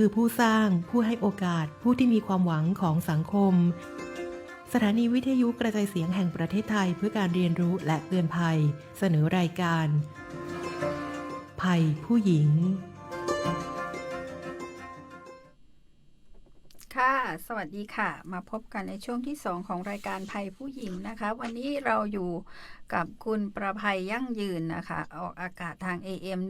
คือผู้สร้าง ผู้ให้โอกาส ผู้ที่มีความหวังของสังคม สถานีวิทยุกระจายเสียงแห่งประเทศไทยเพื่อการเรียนรู้และเตือนภัย เสนอรายการ ภัยผู้หญิง ค่ะ สวัสดีค่ะ มาพบกันในช่วงที่ 2 ของรายการภัยผู้หญิงนะคะ วันนี้เราอยู่กับคุณประภัยยั่งยืนนะคะ ออกอากาศทาง AM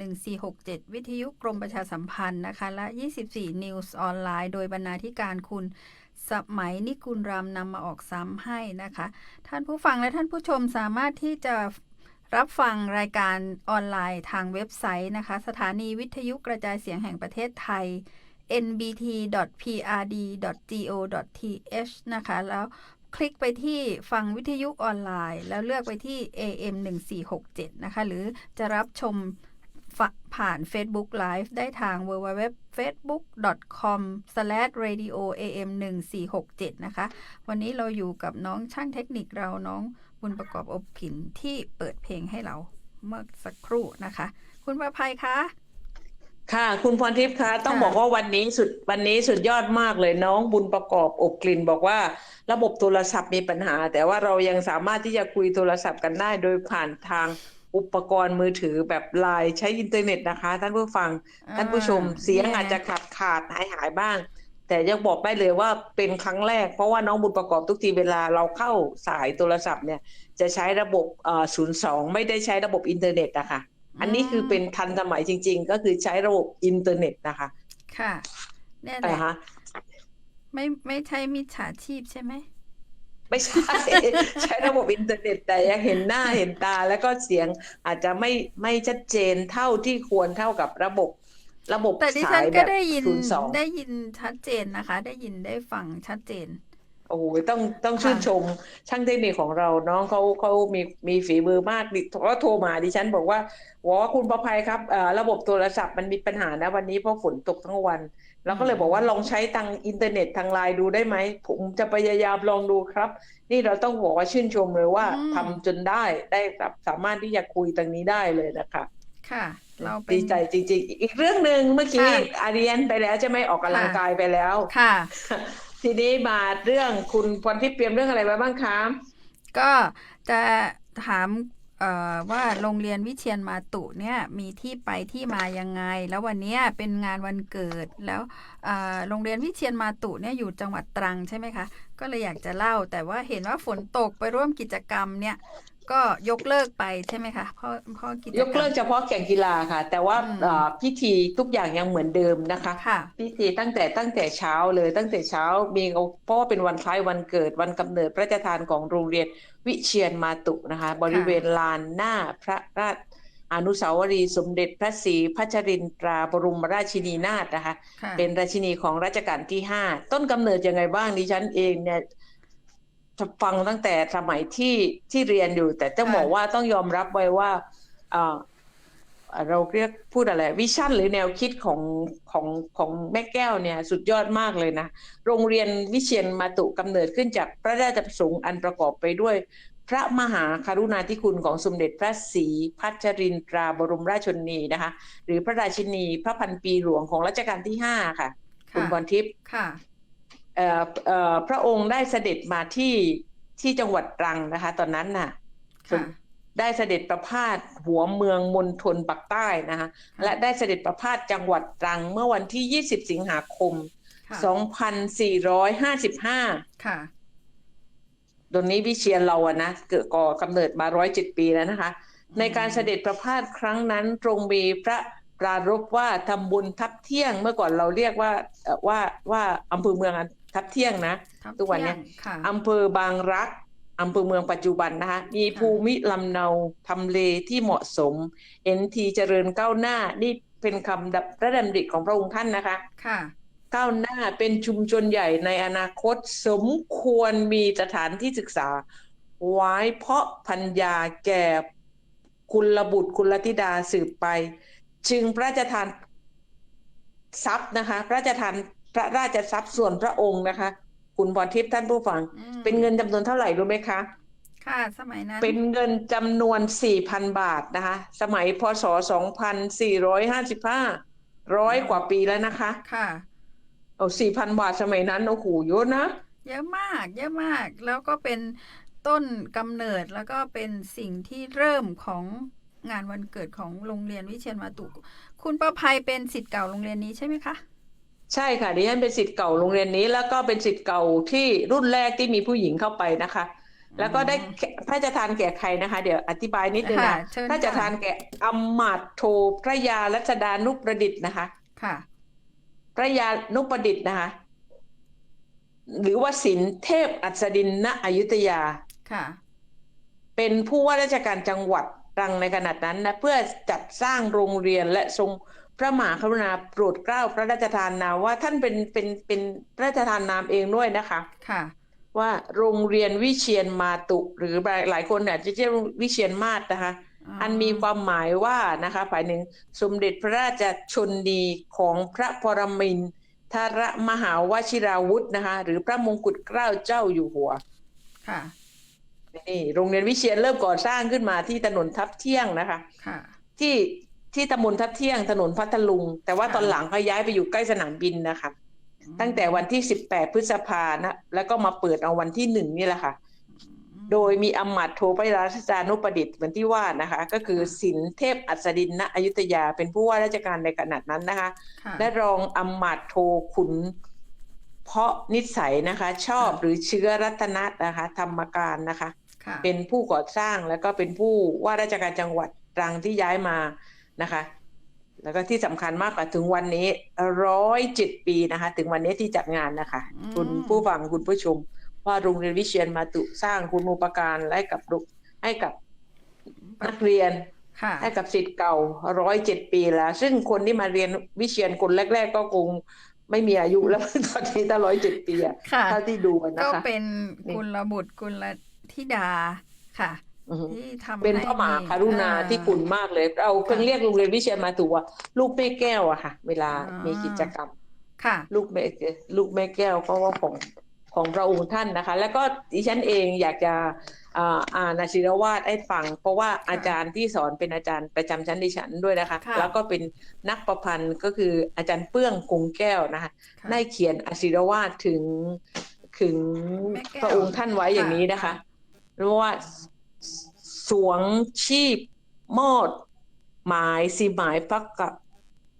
1467 วิทยุกรมประชาสัมพันธ์นะคะ และ 24 News ออนไลน์ โดยบรรณาธิการคุณสมัยนิกุลรำนำมาออกซ้ำให้นะคะ ท่านผู้ฟังและท่านผู้ชมสามารถที่จะรับฟังรายการออนไลน์ทางเว็บไซต์นะคะ สถานีวิทยุกระจายเสียงแห่งประเทศไทย nbt.prd.go.th นะคะ แล้วคลิกไปที่ฟังวิทยุออนไลน์ แล้วเลือกไปที่ AM 1467นะคะ หรือจะรับชมผ่าน Facebook Live ได้ทาง www.facebook.com/radio am 1467 นะคะ วันนี้เราอยู่กับน้องช่างเทคนิคเราน้องบุญประกอบอบผินที่เปิดเพลงให้เราเมื่อสักครู่นะคะ คุณประภัยคะ ค่ะ คุณพรทิพย์คะต้องค่ะ บอกว่าวันนี้สุดวันนี้สุดยอดมากเลยน้องบุญประกอบอบกลิ่นบอกว่าระบบโทรศัพท์มีปัญหา แต่ว่าเรายังสามารถที่จะคุยโทรศัพท์กันได้ โดยผ่านทางอุปกรณ์มือถือแบบไลน์ใช้อินเทอร์เน็ตนะคะ ท่านผู้ฟังท่านผู้ชมเสียงอาจจะขาดขาดหายหายบ้าง แต่ยังบอกได้เลยว่าเป็นครั้งแรก เพราะว่าน้องบุญประกอบทุกทีเวลาเราเข้าสายโทรศัพท์เนี่ยจะใช้ระบบเอ่อ02ไม่ได้ใช้ระบบอินเทอร์เน็ตนะคะ อันนี้คือเป็นทันสมัยจริง ๆ ก็คือใช้ระบบอินเทอร์เน็ตนะคะ ค่ะเนี่ยแหนะละคะไม่ไม่ใช่มิจฉาชีพใช่ไหมไม่ใช่ใช้ระบบอินเทอร์เน็ตแต่ยังเห็นหน้าเห็นตา แล้วก็เสียงอาจจะไม่ไม่ชัดเจนเท่าที่ควรเท่ากับระบบระบบแต่ดิฉัสานยแบก็บได้ยินศูนย์สองได้ยินชัดเจนนะคะ ได้ยินได้ฟังชัดเจน โอ้โหต้องต้องค่ะชื่นชมช่างเทคนิคของเราน้องเขาเขามีมีฝีมือมากดิเขาโทรมาดิฉันบอกว่าว่าคุณประภัยครับเอ่อระบบโทรศัพท์มันมีปัญหานะวันนี้เพราะฝนตกทั้งวันเราก็เลยบอกว่าลองใช้ทางอินเทอร์เน็ตทางไลน์ดูได้ไหม ผมจะพยายามลองดูครับ นี่เราต้องบอกว่าชื่นชมเลยว่าอืมทำจนได้ได้ครับสามารถที่จะคุยตรงนี้ได้เลยนะคะค่ะเราเป็นดีใจจริง ๆ อีกเรื่องหนึ่งเมื่อกี้ค่ะอาเรียนไปแล้วใช่ไหมออกกำลังค่ะกายไปแล้วค่ะ ทีนี้มาเรื่องคุณพรทิพย์เตรียมเรื่องอะไรไว้บ้างคะก็จะถามว่าโรงเรียนวิเชียนมาตุเนี่ยมีที่ไปที่มายังไง แล้ววันนี้เป็นงานวันเกิดแล้วโรงเรียนวิเชียนมาตุเนี่ยอยู่จังหวัดตรังใช่ไหมคะ ก็เลยอยากจะเล่าแต่ว่าเห็นว่าฝนตกไปร่วมกิจกรรมเนี่ย ก็ยกเลิกไปใช่ไหมคะเพราะเพราะกิจกรยรมกเลิกเฉพาะแข่งกีฬาค่ะ แต่ว่าอืมเอ่อพิธีทุกอย่างยังเหมือนเดิมนะคะค่ะพิธีตั้งแต่ตั้งแต่เช้าเลยตั้งแต่เช้ามีเพราะว่าเป็นวันคล้ายวันเกิดวันกำเนิดพระราชทานของโรงเรียนวิเชียนมาตุนะคะ บริเวณลานหน้าพระราชอนุสาวรีย์สมเด็จพระศรีพัชรินทราบรมราชินีนาถนะคะค่ะเป็นราชินีของรัชกาลที่ห้าต้นกำเนิดยังไงบ้างดิฉันเองเนี่ย ฟังตั้งแต่สมัยที่ที่เรียนอยู่ แต่ต้องค่ะบอกว่าต้องยอมรับไว้ว่าเอ่อเอ่อเราเรียกพูดอะไรวิชั่นหรือแนวคิดของของของแม่แก้วเนี่ยสุดยอดมากเลยนะ โรงเรียนวิเชียนมาตุกำเนิดขึ้นจากพระราชประสงค์อันประกอบไปด้วย พระมหาคารุณาธิคุณของสมเด็จพระศรีพัชรินทราบรมราชชนนีนะคะ หรือพระราชินีพระพันปีหลวงของรัชกาลที่ห้าค่ะ คุณค่ะพรทิพย์ค่ะเอ่อเอ่อ พระองค์ได้เสด็จมาที่ที่จังหวัดตรังนะคะ ตอนนั้นน่ะค่ะได้เสด็จประพาสหัวเมืองมณฑลปักใต้นะคะค่ะและได้เสด็จประพาสจังหวัดตรังเมื่อวันที่ 20 สิงหาคมค่ะ2455 ค่ะตรงนี้วิเชียนเราอะนะเกิดก่อกำเนิดมาร้อยเจ็ดปีแล้วนะคะ ในการเสด็จประพาสครั้งนั้นตรงมีพระปรารภว่าทำบุญทับเที่ยงเมื่อก่อนเราเรียกว่าเอ่อว่าว่าอำเภอเมือง ทับเที่ยงนะทับทุกวันเนี้ยที่งค่ะอำเภอบางรักอำเภอเมืองปัจจุบันนะคะมีภูมิลำเนาทำเลที่เหมาะสมเห็นทีเจริญก้าวหน้านี่เป็นคำดับพระดำริของพระองค์ท่านนะคะค่ะก้าวหน้าเป็นชุมชนใหญ่ในอนาคตสมควรมีสถานที่ศึกษา ไว้เพาะพัญญาแก่คุณบุตรคุณธิดาสืบไป จึงพระราชทานทรัพย์นะคะ พระราชทาน พระราชทรัพย์ส่วนพระองค์นะคะ คุณพรทิพย์ท่านผู้ฟังอืมเป็นเงินจำนวนเท่าไหร่รู้ไหมคะ ค่ะสมัยนั้น เป็นเงินจำนวน4,000บาทนะคะ สมัยพศ2455ร้อยกว่าปีแล้วนะคะ ค่ะเอาสี่พันบาทสมัยนั้นโอ้โหเยอะนะเยอะมากเยอะมากแล้วก็เป็นต้นกำเนิดแล้วก็เป็นสิ่งที่เริ่มของงานวันเกิดของโรงเรียนวิเชียนมาตุ คุณประภัยเป็นสิทธิ์เก่าโรงเรียนนี้ใช่ไหมคะ ใช่ค่ะดิฉันเป็นศิษย์เก่าโรงเรียนนี้ แล้วก็เป็นศิษย์เก่าที่รุ่นแรกที่มีผู้หญิงเข้าไปนะคะ แล้วก็ได้พระราชทานแก่ใครนะคะ เดี๋ยวอธิบายนิดนึงค่ะนะเชิญพระราชทานแก่อำมาตย์โทพระยารัชดานุประดิษฐ์นะคะ ค่ะ พระยานุประดิษฐ์นะคะ หรือว่าสินเทพอัศดินณอยุธยาค่ะ เป็นผู้ว่าราชการจังหวัดตรังในขณะนั้นนะเพื่อจัดสร้างโรงเรียนและทรง พระมหากรุณาโปรดเกล้าพระราชทานนามว่าท่านเป็นเป็นเป็นพระราชทานนามเองด้วยนะคะค่ะ ว่าโรงเรียนวิเชียนมาตุ หรือหลายคนเนี่ยจะเรียกวิเชียนมาศนะคะ อันมีความหมายว่านะคะฝ่ายหนึ่งสมเด็จพระราชชนนีของพระปรมินทรมหาวชิราวุธนะคะ หรือพระมงกุฎเกล้าเจ้าอยู่หัวค่ะนี่โรงเรียนวิเชียนเริ่มก่อสร้างขึ้นมาที่ถนนทับเที่ยงนะคะ ค่ะ ที่ ที่ตำบลทับเที่ยงถนนพัทลุง แต่ว่าค่ะตอนหลังก็ย้ายไปอยู่ใกล้สนามบินนะคะตั้งแต่วันที่ 18 พฤษภานะ แล้วก็มาเปิดเอาวันที่หนึ่งนี่แหละค่ะ โดยมีอำมาตย์โทพระราชจานุประดิษฐ์เหมือนที่ว่านะคะ ก็คือสินเทพอัศดินณอยุธยาเป็นผู้ว่าราชการในขณะนั้นนะคะค่ะและรองอำมาตย์โทขุน เพราะนิสัยนะคะ ชอบหรือเชื้อรัตนะนะคะ ธรรมการนะคะค่ะเป็นผู้ก่อสร้างแล้วก็เป็นผู้ว่าราชการจังหวัดตรังที่ย้ายมา นะคะ แล้วก็ที่สำคัญมากกว่าถึงวันนี้ร้อยเจ็ดปีนะคะ ถึงวันนี้ที่จัดงานนะคะอืมคุณผู้ฟังคุณผู้ชม ว่าโรงเรียนวิเชียนมาตุสร้างคุณูปการให้กับลูกให้กับนักเรียนค่ะให้กับสิทธิ์เก่าร้อยเจ็ดปีแล้ว ซึ่งคนที่มาเรียนวิเชียนคนแรก ๆ ก็คงไม่มีอายุแล้วตอนนี้ถ้าร้อยเจ็ดปีอะค่ะเท่าที่ดูนะก็คะเป็นนี่กุลบุตรกุลธิดาค่ะอือฮึที่ทำ เป็นให้พระมหามีกรุณาอ่ที่คุณมากเลย เราเพิ่งเรียกโรงเรียนวิเชียนมาตุว่า ลูกแม่แก้วอะค่ะ เวลาอ่ามีมีกิจกรรมค่ะ ลูกแม่ลูกแม่แก้วเพราะว่าของของพระองค์ท่านนะคะ แล้วก็ดิฉันเองอยากจะอ่าอ่านอาชีรวาดให้ฟัง เพราะว่าอาจารย์ที่สอนเป็นอาจารย์ประจำชั้นดิฉันด้วยนะคะค่ะแล้วก็เป็นนักประพันธ์ก็คืออาจารย์เปื้องคงแก้วนะคะค่ะได้เขียนอาชีรวาดถึงถึงแม่แก้วพระองค์ท่านไว้อย่างนี้นะคะค่ะเรียกว่า สวงชีพมอด หมายสีหมายพระกะ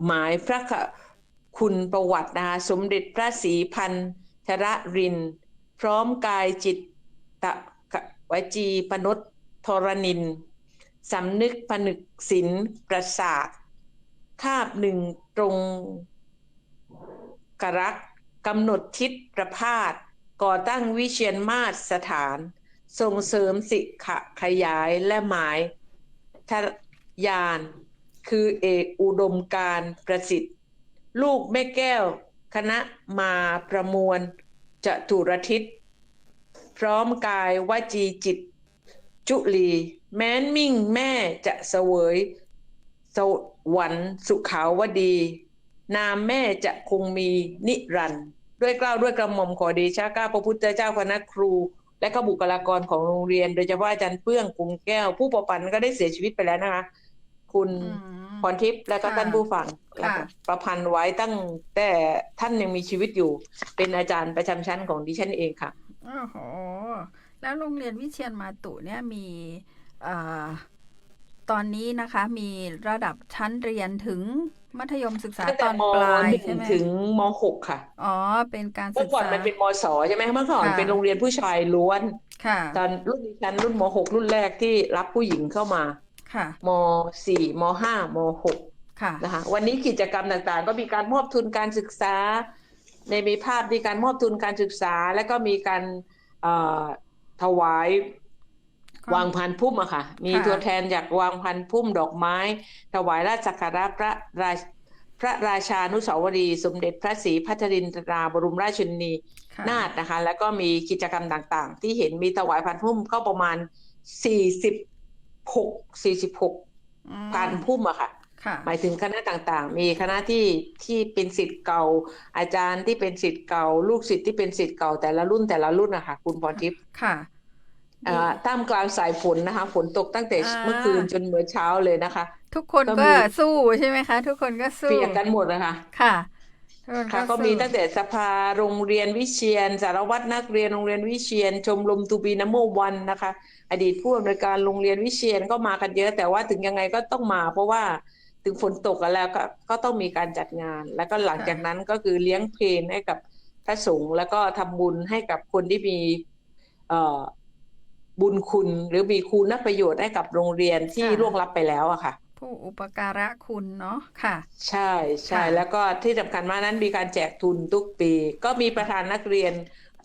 หมายพระกะคุณประวัตินะคะสมเด็จพระศรีพันธรริน พร้อมกายจิตตะกะวจีปนตทรนินสำนึกผนึกศิลประสาทคาบหนึ่งตรงกรักกำหนดทิศประพาสก่อตั้งวิเชียนมาศสถาน ส่งเสริมสิขะขยายและหมายทะยานคือเอกอุดมการประสิทธิ์ ลูกแม่แก้ว คณะมาประมวลจะตุรทิศ พร้อมกายวจีจิต จุลี แม้นมิ่งแม่จะเสวยสวรรค์สุขาวดี นามแม่จะคงมีนิรันด์ด้วยกล้าวด้วยกระหม่อมขอเดชะก้าพระพุทธเจ้าคณะครู และก็บุคลากรของโรงเรียน โดยเฉพาะอาจารย์เปื้องกรุงแก้ว ผู้ประพันธ์ก็ได้เสียชีวิตไปแล้วนะคะ คุณอืมพรทิพย์และก็ค่ะท่านผู้ฟังค่ะประพันธ์ไว้ตั้งแต่ท่านยังมีชีวิตอยู่ เป็นอาจารย์ประจำชั้นของดิฉันเองค่ะโอ้โหแล้วโรงเรียนวิเชียนมาตุเนี่ยมีเอ่อตอนนี้นะคะมีระดับชั้นเรียนถึง มัธยมศึกษาตั้งตแต่อนมปลายหนึ่งใช่ไหมถึงมหกค่ะ อ๋อ เป็นการเมื่ศึอกก่อนษา มันเป็นมศใช่ไหมเมื่อก่อนค่ะ เป็นโรงเรียนผู้ชายล้วน ค่ะ ตอนรุ่นดิฉันรุ่นมหกรุ่นแรกที่รับผู้หญิงเข้ามาค่ะ มสี่มห้ามหกค่ะ นะคะวันนี้กิจกรรมต่างๆ ก็มีการมอบทุนการศึกษา ในมีภาพมีการมอบทุนการศึกษา แล้วก็มีการเอ่อถวายก็ วางพันพุ่มอะค่ะ มีค่ะตัวแทนจากวางพันพุ่มดอกไม้ ถวายราชสักการะพระราชพระราชานุสาวรีย์สมเด็จพระศรีพัชรินทราบรมราชชนนีค่ะนาถนะคะ แล้วก็มีกิจกรรมต่างๆ ที่เห็นมีถวายพันพุ่มก็ประมาณสี่สิบหกสี่สิบหกอืมพันพุ่มอะค่ะค่ะหมายถึงคณะต่างๆ มีคณะที่ที่เป็นสิทธิ์เก่า อาจารย์ที่เป็นสิทธิ์เก่า ลูกศิษย์ที่เป็นสิทธิ์เก่าแต่ละรุ่นแต่ละรุ่นนะคะคุณพรทิพย์ค่ะเอ่อ ท่ามกลางสายฝนนะคะ ฝนตกตั้งแต่อ่าเมื่อคืนจนเมื่อเช้าเลยนะคะ ทุกคนก็ก็มีสู้ใช่ไหมคะ ทุกคนก็สู้เปียกกันหมดนะคะค่ะทุกคนค่ะก็ก็มีสู้ตั้งแต่สภาโรงเรียนวิเชียน สารวัตรนักเรียนโรงเรียนวิเชียน ชมรมตูบีนโมวันนะคะ อดีตผู้อำนวยการโรงเรียนวิเชียนก็มากันเยอะ แต่ว่าถึงยังไงก็ต้องมา เพราะว่าถึงฝนตกกันแล้วก็ก็ต้องมีการจัดงาน แล้วก็หลังจากนั้นก็คือเลี้ยงเพลงให้กับพระสงฆ์แล้วก็ทำบุญให้กับคนที่มี เอ่อ บุญคุณ หรือมีคุณประโยชน์ให้กับโรงเรียนที่ค่ะล่วงลับไปแล้วอะค่ะ ผู้อุปการะคุณเนาะค่ะ ใช่ใช่ค่ะแล้วก็ที่สำคัญมากนั้นมีการแจกทุนทุกปี ก็มีประธานนักเรียน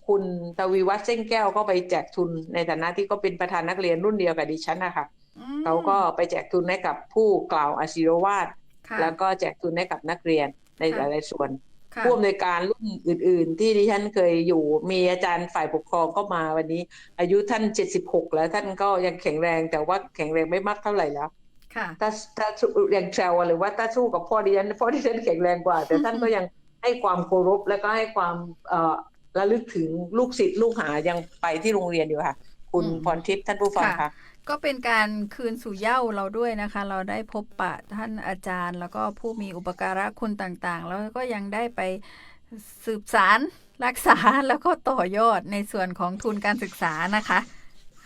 คุณตวีวัฒน์เส้นแก้วก็ไปแจกทุนในฐานะที่ก็เป็นประธานนักเรียนรุ่นเดียวกับดิฉันนะคะอืมเขาก็ไปแจกทุนให้กับผู้กล่าวอาชีววาทค่ะแล้วก็แจกทุนให้กับนักเรียนในหค่ะลายๆส่วนค่ะ ผู้อำนวยการรุ่นอื่น ๆ ที่ดิฉันเคยอยู่มีอาจารย์ฝ่ายปกครองก็มาวันนี้ อายุท่านเจ็ดสิบหกแล้วท่านก็ยังแข็งแรงแต่ว่าแข็งแรงไม่มากเท่าไหร่แล้วค่ะถ้าถ้าสู้อย่างแซวหรือว่าถ้าสู้กับพ่อดิฉันพ่อดิฉันแข็งแรงกว่า แต่ท่านก็ยังให้ความเคารพและก็ให้ความเอ่อระลึกถึงลูกศิษย์ลูกหายังไปที่โรงเรียนอยู่ค่ะ คุณอืมพรทิพย์ท่านผู้ฟังค่ะค่ะ ก็เป็นการคืนสู่เย้าเราด้วยนะคะ เราได้พบปะท่านอาจารย์ แล้วก็ผู้มีอุปการะคุณต่างๆ แล้วก็ยังได้ไปสืบสารรักษาแล้วก็ต่อยอดในส่วนของทุนการศึกษานะคะ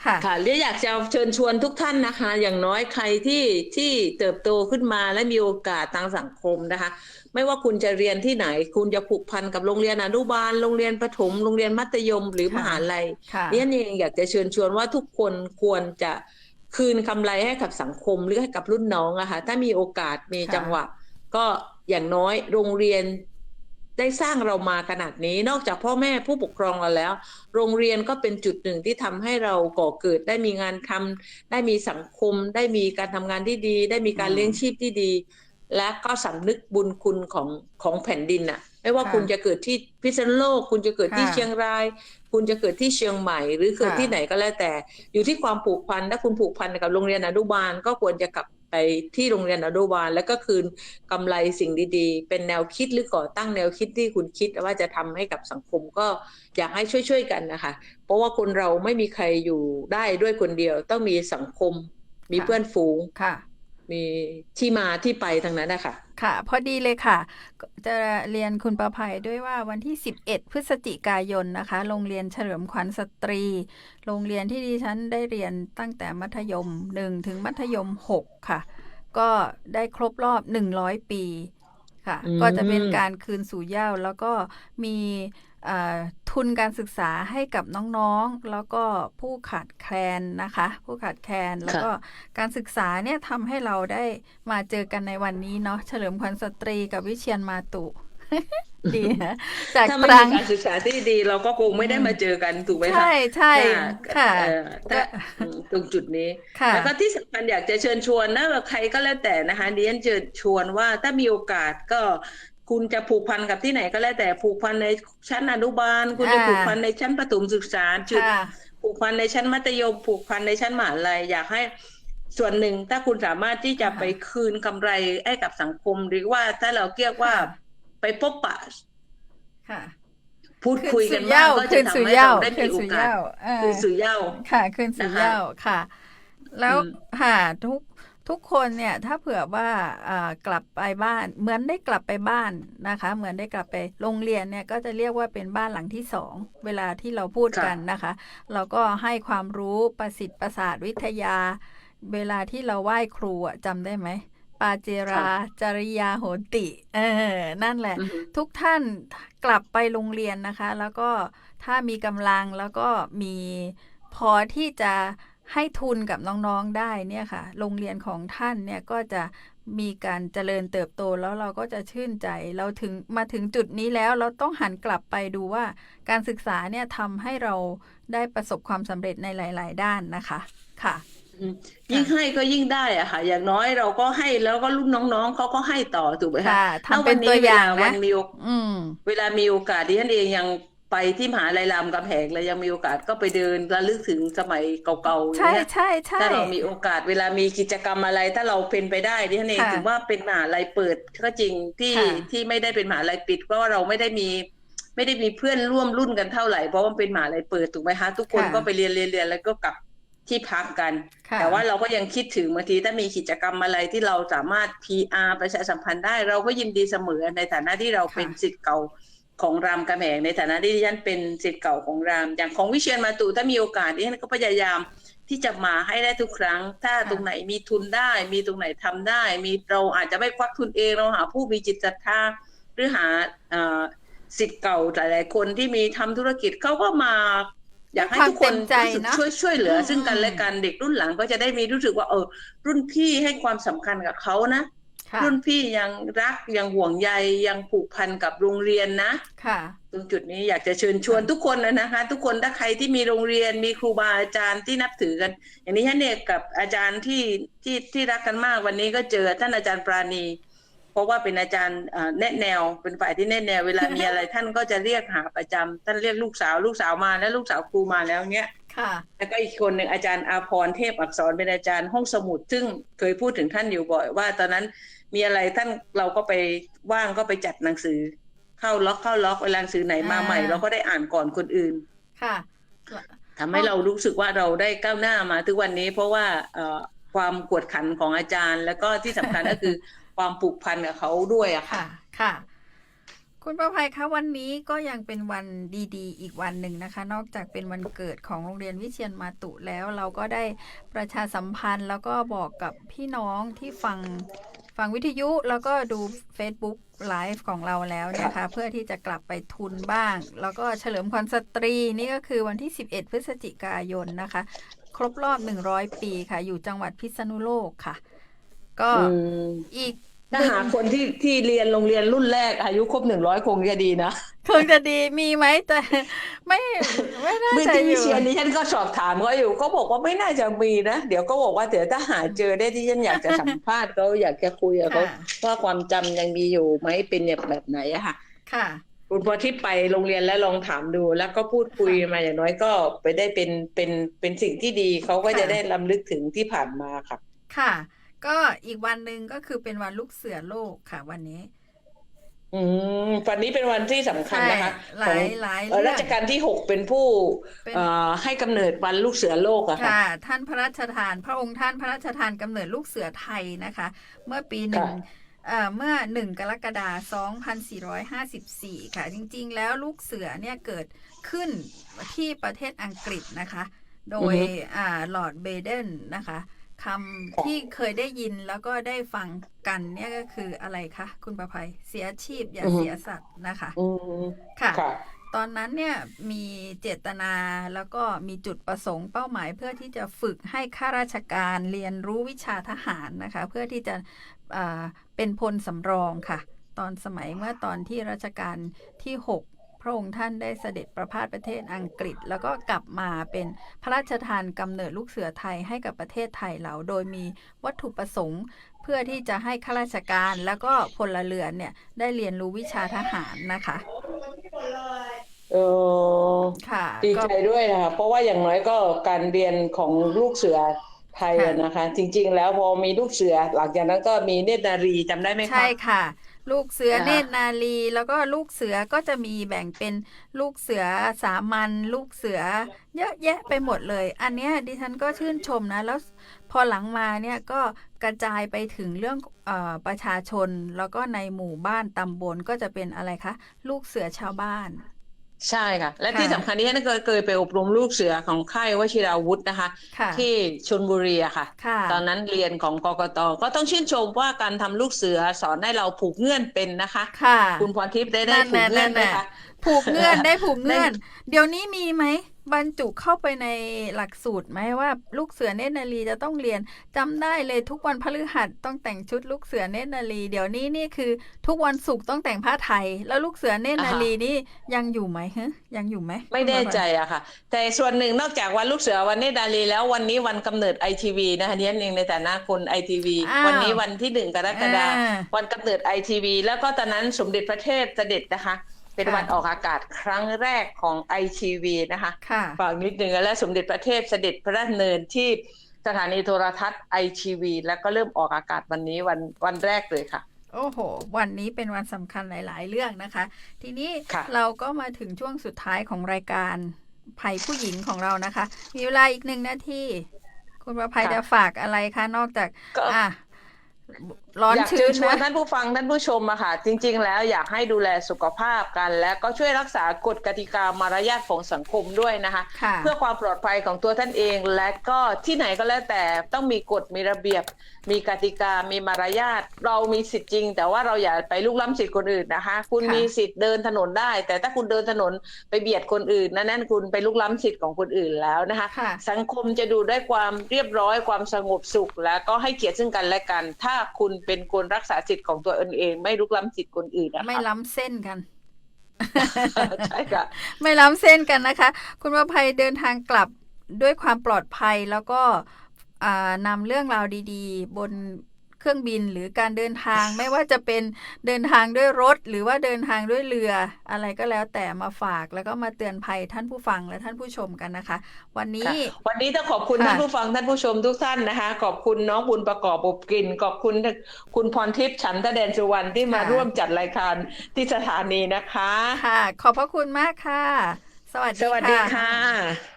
ค่ะค่ะเรียกอยากจะเชิญชวนทุกท่านนะคะ อย่างน้อยใครที่ที่เติบโตขึ้นมาและมีโอกาสทางสังคมนะคะ ไม่ว่าคุณจะเรียนที่ไหน คุณจะผูกพันกับโรงเรียนอนุบาล โรงเรียนประถม โรงเรียนมัธยม หรือค่ะมหาลัยค่ะดิฉันเองอยากจะเชิญชวนว่าทุกคนควรจะคืนกำไรให้กับสังคมหรือให้กับรุ่นน้องอะค่ะถ้ามีโอกาสมีค่ะจังหวะ ก็อย่างน้อยโรงเรียน ได้สร้างเรามาขนาดนี้ นอกจากพ่อแม่ผู้ปกครองเราแล้ว โรงเรียนก็เป็นจุดหนึ่งที่ทำให้เราก่อเกิดได้มีงานทำได้มีสังคม ได้มีการทำงานที่ดี ได้มีการอืมเลี้ยงชีพที่ดี และก็สำนึกบุญคุณของของแผ่นดินน่ะไม่ว่าค่ะคุณจะเกิดที่พิษณุโลก คุณจะเกิดที่ค่ะเชียงราย คุณจะเกิดที่เชียงใหม่ หรือเกิดค่ะที่ไหนก็แล้วแต่ อยู่ที่ความผูกพันถ้าคุณผูกพันกับโรงเรียนอนุบาลก็ควรจะกลับ ไปที่โรงเรียนอนุบาล แล้วก็คืนกำไรสิ่งดีๆ เป็นแนวคิดหรือก่อตั้งแนวคิดที่คุณคิดว่าจะทำให้กับสังคมก็อยากให้ช่วยๆกันนะคะ เพราะว่าคนเราไม่มีใครอยู่ได้ด้วยคนเดียว ต้องมีสังคม มีค่ะเพื่อนฝูงค่ะ มีที่มาที่ไปทางนั้นนะคะค่ะ พอดีเลยค่ะ จะเรียนคุณประภัยด้วยว่าวันที่ 11 พฤศจิกายนนะคะ โรงเรียนเฉลิมขวัญสตรี โรงเรียนที่ดิฉันได้เรียนตั้งแต่มัธยม 1 ถึงมัธยม 6 ค่ะ ก็ได้ครบรอบ 100 ปีค่ะอืมก็จะเป็นการคืนสู่เหย้าแล้วก็มีเอ่อ ทุนการศึกษาให้กับน้องๆ แล้วก็ผู้ขาดแคลนนะคะ ผู้ขาดแคลนแล้วก็การศึกษาเนี่ยทำให้เราได้มาเจอกันในวันนี้เนาะเฉลิมขวัญสตรีกับวิเชียนมาตุดีนะจากถ้าตไม่รัมีงการศึกษาที่ดีเราก็คงไม่ได้มาเจอกันถูกไหมคะใช่ใช่ค่ะเอ่อถ้าอืมตรงจุดนี้ค่ะแล้วก็ที่สำคัญอยากจะเชิญชวนนะว่าใครก็แล้วแต่นะคะดิฉันเชิญชวนว่าถ้ามีโอกาสก็ คุณจะผูกพันกับที่ไหนก็แล้วแต่ผูกพันในชั้นอนุบาล คุณจะอ่าผูกพันในชั้นประถมศึกษาจุดค่ะผูกพันในชั้นมัธยม ผูกพันในชั้นมหาลัยอยากให้ส่วนหนึ่งถ้าคุณสามารถที่จะค่ะไปคืนกำไรให้กับสังคม หรือว่าถ้าเราเรียกว่าค่ะไปพบปะค่ะพูดคุยกันคืบ้างนก็คืจะนทำสู่ให้เหย้าเราได้คืมีนโอสู่เหกาสย้าเออคือสู่เหย้าค่ะคืนสู่นะคะเหย้าค่ะ แล้วอืมค่ะทุก ทุกคนเนี่ยถ้าเผื่อว่าอ่ากลับไปบ้าน เหมือนได้กลับไปบ้านนะคะ เหมือนได้กลับไปโรงเรียนเนี่ยก็จะเรียกว่าเป็นบ้านหลังที่สองเวลาที่เราพูดค่ะกันนะคะ เราก็ให้ความรู้ประสิทธิ์ประสาทวิทยา เวลาที่เราไหว้ครูอะจำได้ไหมปาเจราจริยาโหติ เออ นั่นแหละอือฮึทุกท่านกลับไปโรงเรียนนะคะ แล้วก็ถ้ามีกำลังแล้วก็มีพอที่จะ ให้ทุนกับน้องๆได้เนี่ยค่ะ โรงเรียนของท่านเนี่ยก็จะมีการเจริญเติบโตแล้วเราก็จะชื่นใจ เราถึงมาถึงจุดนี้แล้วเราต้องหันกลับไปดูว่า การศึกษาเนี่ยทำให้เราได้ประสบความสำเร็จในหลาย ๆ ด้านนะคะค่ะอืมยิ่งให้ก็ยิ่งได้อะค่ะ อย่างน้อยเราก็ให้แล้วก็รุ่นน้องๆเขาก็ให้ต่อถูกไหมคะค่ะถ้าทำเป็นตัวอย่างวันะนมีโออืมเวลามีโอกาสดิฉันเองยัง ไปที่มหาลัยรามคำแหงเลยยังมีโอกาสก็ไปเดินระลึกถึงสมัยเก่าๆอย่างใช่เงี้ยใช่ใช่ถ้าเรามีโอกาสเวลามีกิจกรรมอะไร ถ้าเราเป็นไปได้ดิฉันเองค่ะถือว่าเป็นมหาลัยเปิดก็จริงที่ค่ะ ที่ไม่ได้เป็นมหาลัยปิดเพราะว่าเราไม่ได้มี ไม่ได้มีเพื่อนร่วมรุ่นกันเท่าไหร่เพราะว่ามันเป็นมหาลัยเปิดถูกไหมคะทุกคนค่ะก็ไปเรียนเรียนเรียนแล้วก็กลับที่พักกัน ค่ะ แต่ว่าเราก็ยังคิดถึงบางทีถ้ามีกิจกรรมอะไรที่เราสามารถ PR ประชาสัมพันธ์ได้ เราก็ยินดีเสมอในฐานะที่เราเป็นสิทธิ์เก่า ของรามกำแหงในฐานะที่ดิฉันเป็นสิทธิ์เก่าของราม อย่างของวิเชียนมาตุถ้ามีโอกาสดิฉันก็พยายามที่จะมาให้ได้ทุกครั้ง ถ้าตรงไหนมีทุนได้ มีตรงไหนทำได้ มีเราอาจจะไม่ควักทุนเองเราหาผู้มีจิตศรัทธาหรือหาเอ่อสิทธิ์เก่าหลายๆคนที่มีทำธุรกิจเขาก็มา อยากให้ทุกคนด้วยความเต็มใจรู้สึกเนอะช่วยช่วยเหลืออมซึ่งกันและกันเด็กรุ่นหลังก็จะได้มีรู้สึกว่าเออรุ่นพี่ให้ความสำคัญกับเขานะค่ะ รุ่นพี่ยังรักยังห่วงใยยังผูกพันกับโรงเรียนนะค่ะตรงจุดนี้อยากจะเชิญชวนทุกคนนะนะคะ ทุกคนถ้าใครที่มีโรงเรียนมีครูบาอาจารย์ที่นับถือกัน อย่างนี้ท่านเนี่ยกับอาจารย์ที่ที่ที่รักกันมากวันนี้ก็เจอท่านอาจารย์ปราณี เพราะว่าเป็นอาจารย์เอ่อแนะแนวเป็นฝ่ายที่แนะแนวเวลามีอะไร ท่านก็จะเรียกหาประจำท่านเรียกลูกสาว ลูกสาวมาแล้วลูกสาวครูมาแล้วเนี้ยค่ะ แล้วก็อีกคนหนึ่งอาจารย์อาพรเทพอักษรเป็นอาจารย์ห้องสมุด ซึ่งเคยพูดถึงท่านอยู่บ่อยว่า ตอนนั้นมีอะไรท่านเราก็ไปว่างก็ไปจัดหนังสือ เข้าล็อกเข้าล็อกเวลาหนังสือไหนมาใหม่อ่าเราก็ได้อ่านก่อนคนอื่น ค่ะทำให้เรารู้สึกว่าเราได้ก้าวหน้ามาทุกวันนี้ เพราะว่าเอ่อความกวดขันของอาจารย์ แล้วก็ที่สำคัญก็คือความผูกพันกับเขาด้วยอะค่ะ ค่ะ ค่ะคุณประภัยคะวันนี้ก็ยังเป็นวันดีๆ อีกวันหนึ่งนะคะ นอกจากเป็นวันเกิดของโรงเรียนวิเชียนมาตุแล้ว เราก็ได้ประชาสัมพันธ์ แล้วก็บอกกับพี่น้องที่ฟังฟังวิทยุแล้วก็ดู Facebook ไลฟ์ของเราแล้วเนะคะ เพื่อที่จะกลับไปทุนบ้าง แล้วก็เฉลิมพรสตรีนี่ก็คือวันที่ 11 พฤศจิกายนนะคะ ครบรอบ 100 ปีค่ะ อยู่จังหวัดพิษณุโลกค่ะ ก็อืมอีก ถ้าหาคนที่ที่เรียนโรงเรียนรุ่นแรก อายุครบหนึ่งร้อยคงจะดีนะคงจะดีมีไหมแต่ไม่ไม่น่าเมื่อจะที่อวิยู่เชียนนี่ฉันก็สอบถามเขาอยู่เขาบอกว่าไม่น่าจะมีนะเดี๋ยวก็บอกว่าเดี๋ยวถ้าหาเจอได้ที่ฉันอยากจะสัมภาษณ์เขาอยากจะคุยกับเขาค่ะว่าความจำยังมีอยู่ไหมเป็นแบบไหนอะค่ะ ค่ะ คุณพอที่ไปโรงเรียนแล้วลองถามดู แล้วก็พูดคุยมาอย่างน้อยก็ไปได้เป็นเป็นเป็นสิ่งที่ดีเขาก็จะค่ะได้ลำลึกถึงที่ผ่านมาค่ะ ค่ะ ก็อีกวันหนึ่งก็คือเป็นวันลูกเสือโลกค่ะ วันนี้ อืมวันนี้เป็นวันที่สำคัญใช่นะคะหของลายหลายเอ่อเรื่รัองชกาลที่หกเป็นผู้เป็น เอ่อให้กำเนิดวันลูกเสือโลกอะค่ะ ค่ะ ท่านพระราชทาน พระองค์ท่านพระราชทานกำเนิดลูกเสือไทยนะคะ เมื่อปีหนึ่งค่ะ เอ่อเมื่อหนึ่งกรกฎาคม2454 ค่ะ จริงๆ แล้วลูกเสือเนี่ยเกิดขึ้นที่ประเทศอังกฤษนะคะ โดยอ่าลอร์ดเบเดนนะคะ คำที่เคยได้ยินแล้วก็ได้ฟังกันเนี่ยก็คืออะไรคะคุณประภัยเสียชีพอย่าเสียสัตว์นะคะอืมค่ะค่ะ ตอนนั้นเนี่ยมีเจตนาแล้วก็มีจุดประสงค์เป้าหมาย เพื่อที่จะฝึกให้ข้าราชการเรียนรู้วิชาทหารนะคะ เพื่อที่จะอ่าเป็นพลสำรองค่ะ ตอนสมัยเมื่อตอนที่รัชกาลที่6พ ระองค์ท่านได้เสด็จประพาสประเทศอังกฤษ แล้วก็กลับมาเป็นพระราชทานกำเนิดลูกเสือไทยให้กับประเทศไทยเราโดยมีวัตถุประสงค์เพื่อที่จะให้ข้าราชการแล้วก็พลเรือนเนี่ยได้เรียนรู้วิชาทหารนะคะเออค่ะดีก็ใจด้วยนะคะเพราะว่าอย่างน้อยก็การเรียนของลูกเสือไทยอะค่ะนะคะ จริง ๆ แล้วพอมีลูกเสือหลังจากนั้นก็มีเนตรนารีจำได้ไหมคะใช่ค่ะ ลูกเสือนะคะเนตรนารีแล้วก็ลูกเสือก็จะมีแบ่งเป็นลูกเสือสามัญลูกเสือเยอะแยะไปหมดเลย อันเนี้ยดิฉันก็ชื่นชมนะแล้วพอหลังมาเนี่ยก็กระจายไปถึงเรื่องเออประชาชน แล้วก็ในหมู่บ้านตำบลก็จะเป็นอะไรคะ ลูกเสือชาวบ้าน ใช่ค่ะ และค่ะที่สำคัญที่ฉันเคยเคยไปอบรมลูกเสือของค่ายวชิราวุธนะคะค่ะที่ชลบุรีอะค่ะค่ะ ตอนนั้นเรียนของกกตก็ต้องชื่นชมว่าการทำลูกเสือสอนให้เราผูกเงื่อนเป็นนะคะค่ะคุณพรทิพย์ได้ได้นั่นผูกแหละเงื่อนไหมนั่นแหละคะผูกเงื่อนได้ผูกเงื่อนได้เดี๋ยวนี้มีไหม บรรจุเข้าไปในหลักสูตรไหมว่าลูกเสือเนตรนารีจะต้องเรียนจำได้เลยทุกวันพฤหัสต้องแต่งชุดลูกเสือเนตรนารีเดี๋ยวนี้นี่คือทุกวันศุกร์ต้องแต่งผ้าไทย แล้วลูกเสือเนตรนารีนี่ยังอยู่ไหมฮะยังอยู่ไหมไม่แน่ใจอะค่ะ แต่ส่วนหนึ่งนอกจากวันลูกเสือวันเนตรดาลีแล้ววันนี้วันกำเนิดไอทีวีนะคะเนี่ยเองในฐานะคนไอทีวีอ้าววันนี้วันที่หนึ่งกรกฎาคมอ่าวันกำเนิดไอทีวีแล้วก็ตอนนั้นสมเด็จพระเทพเสด็จนะคะ เป็นค่ะวันออกอากาศครั้งแรกของไอทีวีนะคะค่ะฝากนิดนึงและสมเด็จพระเทพเสด็จพระราชดำเนินที่สถานีโทรทัศน์ไอทีวีแล้วก็เริ่มออกอากาศวันนี้วันวันแรกเลยค่ะ โอ้โห วันนี้เป็นวันสำคัญหลาย ๆ เรื่องนะคะ ทีนี้ค่ะเราก็มาถึงช่วงสุดท้ายของรายการภัยผู้หญิงของเรานะคะ มีเวลาอีกหนึ่งนาทีคุณประภัยค่ะจะฝากอะไรคะ นอกจากก็อะร้อนอยากชื้เชินญชวนนะท่านผู้ฟังท่านผู้ชมอะค่ะ จริง ๆ แล้วอยากให้ดูแลสุขภาพกัน และก็ช่วยรักษากฎกติกามารยาทของสังคมด้วยนะคะ ค่ะ เพื่อความปลอดภัยของตัวท่านเอง และก็ที่ไหนก็แล้วแต่ต้องมีกฎมีระเบียบ มีกติกามีมารยาทเรามีสิทธิ์จริง แต่ว่าเราอย่าไปลุกล้ำสิทธิ์คนอื่นนะคะ คุณค่ะ มีสิทธิ์เดินถนนได้ แต่ถ้าคุณเดินถนนไปเบียดคนอื่นนั่นนั่นคุณไปลุกล้ำสิทธิ์ของคนอื่นแล้วนะคะ ค่ะ สังคมจะดูด้วยความเรียบร้อยความสงบสุข และก็ให้เกียรติซึ่งกันและกัน ถ้าคุณเป็นคนรักษาสิทธิ์ของตัวเอง ไม่ลุกล้ำสิทธิ์คนอื่นนะคะไม่ล้ำเส้นกันใช่ค่ะไม่ล้ำเส้นกันนะคะ คุณประภัยเดินทางกลับด้วยความปลอดภัยแล้วก็อ่านำเรื่องราวดี ๆ บน เครื่องบินหรือการเดินทาง ไม่ว่าจะเป็นเดินทางด้วยรถ หรือว่าเดินทางด้วยเรือ อะไรก็แล้วแต่มาฝากแล้วก็มาเตือนภัยท่านผู้ฟังและท่านผู้ชมกันนะคะ วันนี้ค่ะวันนี้ต้องขอบคุณค่ะท่านผู้ฟังท่านผู้ชมทุกท่านนะคะ ขอบคุณน้องบุญประกอบอบกลิ่นขอบคุณคุณพรทิพย์ฉันทะแดนสุวรรณที่มาร่วมจัดรายการที่สถานีนะคะ ค่ะ ขอบพระคุณมากค่ะ สวัสดีสวัสดีค่ะค่ะ